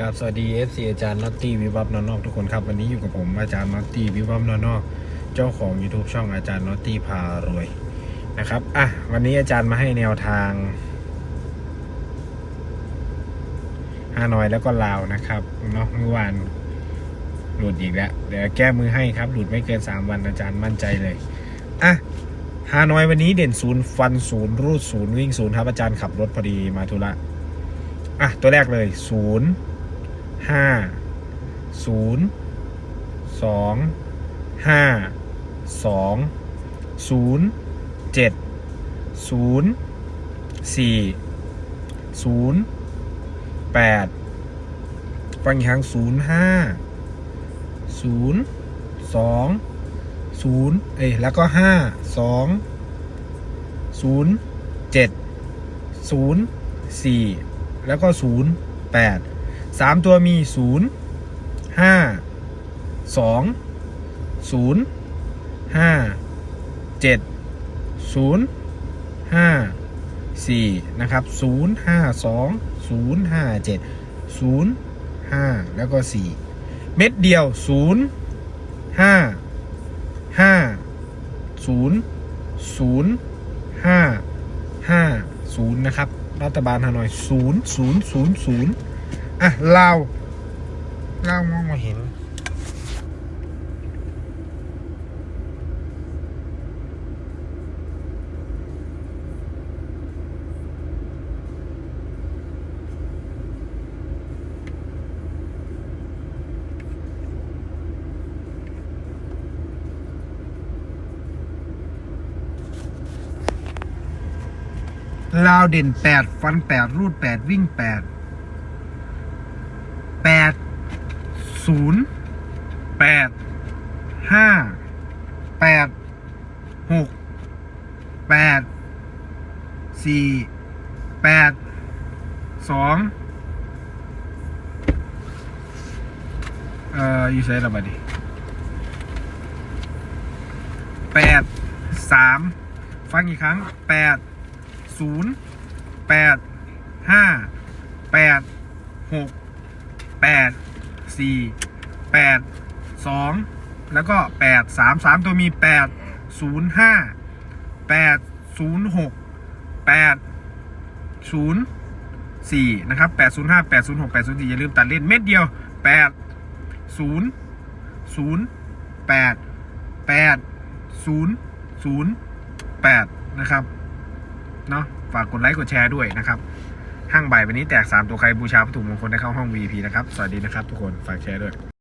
กับสวัสดี FC อาจารย์น็อตตี้วิวับนอนนอกทุกคนครับวันนี้อยู่กับผมอาจารย์น็อตตี้วิวับนอนนอก เจ้าของ YouTube ช่องอาจารย์น็อตตี้พารวยนะครับอะวันนี้อาจารย์มาให้แนวทางฮานอยแล้วก็ลาวนะครับเนาะเมื่อวานหลุดอีกแล้วเดี๋ยวแก้มือให้ครับ หลุดไม่เกิน 3 วันอาจารย์มั่นใจเลยอะฮานอยวันนี้เด่นศูนย์ฟันศูนย์รูดศูนย์วิ่งศูนย์ครับอาจารย์ขับรถพอดีมาธุระอะตัวแรกเลยศูนย์ ห้าศูนย์สองห้าสองศูนย์เจ็ดศูนย์สี่ศูนย์แปดฟังอีกครั้งศูนย์ห้าศูนย์สองศูนย์เอ้ยแล้วก็ห้าสองศูนย์เจ็ดศูนย์สี่แล้วก็ศูนย์แปด สามตัวมีศูนย์ห้าสองศูนย์ห้าเจ็ดศูนย์ห้าสี่นะครับศูนย์ห้าสองศูนย์ห้าเจ็ดศูนย์ห้าแล้วก็สี่เม็ดเดียวศูนย์ห้าห้าศูนย์ศูนย์ห้าห้าศูนย์นะครับ รัฐบาลฮานอยศูนย์ศูนย์ศูนย์ศูนย์ อะลาวลาวมองมาเห็น ลาวเด่นแปดฟันแปดรูดแปดวิ่งแปด แปดศูนย์แปดห้าแปดหกแปดสี่แปดสองเอ่ออยู่ใช้ระบาดดิแปดสามฟังอีกครั้งแปดศูนย์แปดห้าแปดหก แปดสี่แปดสองแล้วก็แปดสามสามตัวมีแปดศูนย์ห้าแปดศูนย์หกแปดศูนย์สี่นะครับแปดศูนย์ห้าแปดศูนย์หกแปดศูนย์สี่อย่าลืมตัดเล่นเม็ดเดียวแปดศูนย์ศูนย์แปดแปดศูนย์ศูนย์แปดนะครับ เนาะฝากกดไลค์กดแชร์ด้วยนะครับ ห้างบ่ายวันนี้แตก3ตัวใครบูชาวัตถุมงคลได้เข้าห้อง VP นะครับ สวัสดีนะครับทุกคน ฝากแชร์ด้วย